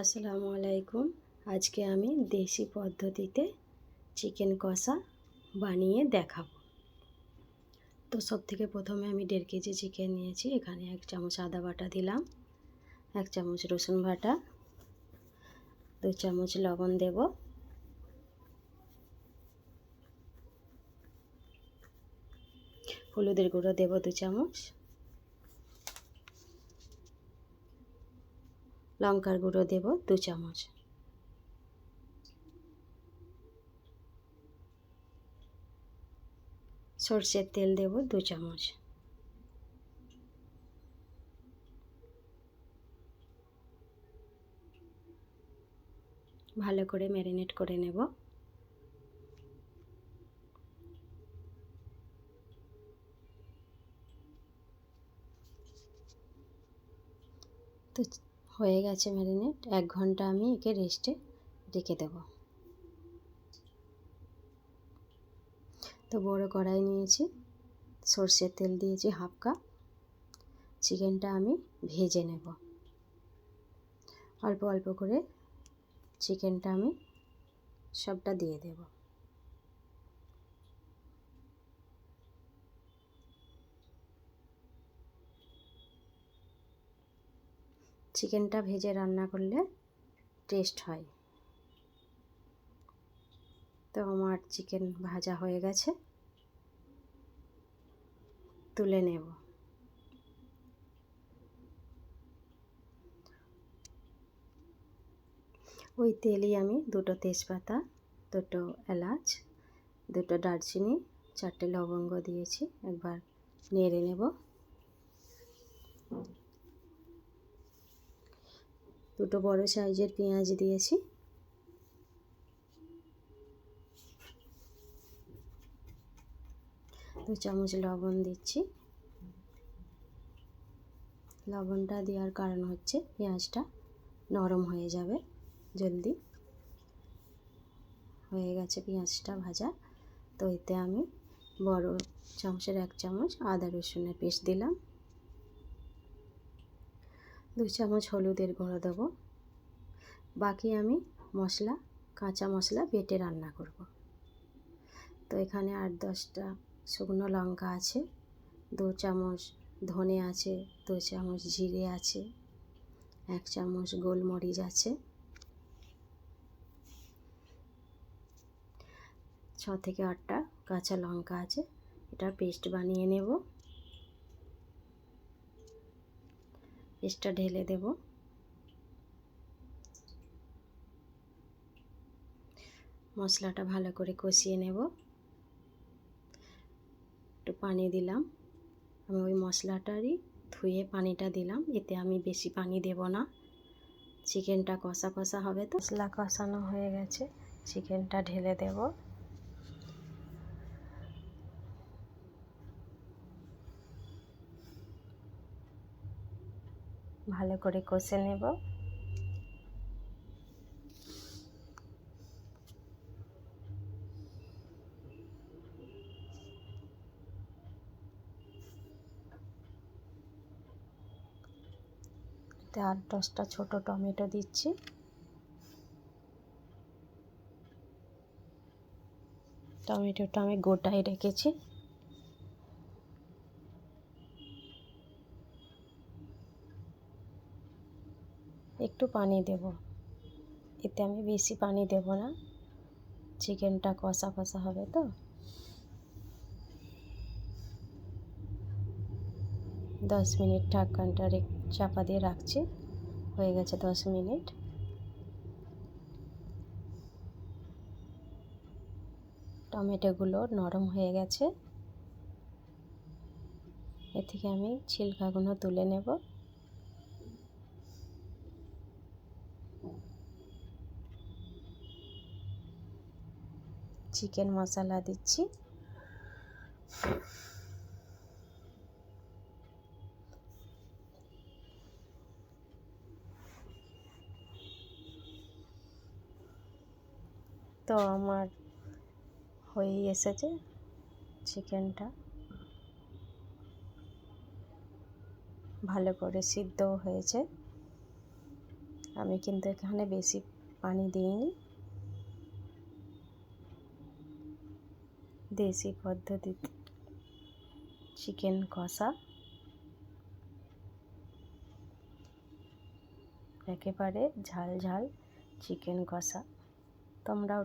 আসসালামু আলাইকুম। আজকে আমি দেশি পদ্ধতিতে চিকেন কষা বানিয়ে দেখাবো। তো সব থেকে প্রথমে আমি দেড় কেজি চিকেন নিয়েছি। এখানে এক চামচ আদা বাটা দিলাম, এক চামচ রসুন বাটা, দু চামচ লবণ দেব। হলুদের গুঁড়ো দেব দু চামচ। লঙ্কার গুঁড়ো দেব দু চামচ। সর্ষের তেল দেব দু চামচ। ভালো করে ম্যারিনেট করে নেব। তো হয়ে গেছে ম্যারিনেট, এক ঘণ্টা আমি একে রেস্টে রেখে দেব। তো বড় কড়াই নিয়েছি, সর্ষের তেল দিয়েছি হাফ কাপ, চিকেনটা আমি ভেজে নেব। অল্প অল্প করে চিকেনটা আমি সবটা দিয়ে দেবো। চিকেনটা ভেজে রান্না করলে টেস্ট হয়। তো আমার চিকেন ভাজা হয়ে গেছে। তুলে নেব। ওই তেলই আমি দুটো তেজপাতা, দুটো এলাচ, দুটো দারচিনি, চারটে লবঙ্গ দিয়েছি। একবার নেড়ে নেব। দুটো বড় সাইজের পেঁয়াজ দিয়েছি। দু চামচ লবণ দিচ্ছি। লবণটা দেওয়ার কারণ হচ্ছে পেঁয়াজটা নরম হয়ে যাবে জলদি। হয়ে গেছে পেঁয়াজটা ভাজা। তো এতে আমি বড় চামচের এক চামচ আদা রসুনের পেস্ট দিলাম। দু চামচ হলুদের গুঁড়ো দেবো। বাকি আমি মশলা, কাঁচা মশলা বেটে রান্না করব। তো এখানে আট দশটা শুকনো লঙ্কা আছে, দু চামচ ধনে আছে, দু চামচ জিরে আছে, এক চামচ গোলমরিচ আছে। ছ থেকে আটটা কাঁচা লঙ্কা আছে, এটার পেস্ট বানিয়ে নেব। পেস্টটা ঢেলে দেব। মশলাটা ভালো করে কষিয়ে নেব। একটু পানি দিলাম। আমি ওই মশলাটারই ধুয়ে পানিটা দিলাম। এতে আমি বেশি পানি দেব না। চিকেনটা কষা কষা হবে তো? মশলা কষানো হয়ে গেছে। চিকেনটা ঢেলে দেব। ভালো করে কষে নেব। আর দশটা ছোট টমেটো দিচ্ছি। টমেটোটা আমি গোটাই রেখেছি। একটু পানি দেব। এতে আমি বেশি পানি দেব না। চিকেনটা কষা কষা হবে তো। দশ মিনিট ঢাকনটা চাপা দিয়ে রাখছি। হয়ে গেছে দশ মিনিট। টমেটোগুলো নরম হয়ে গেছে। এ থেকে আমি ছিলকাগুলো তুলে নেব। চিকেন মশলা দিচ্ছি। তো আমার হয়েই এসেছে চিকেনটা। ভালো করে সিদ্ধও হয়েছে। আমি কিন্তু এখানে বেশি পানি দিইনি। দেশি পদ্ধতিতে চিকেন কষা। একেবারে ঝাল ঝাল চিকেন কষা। তোমরাও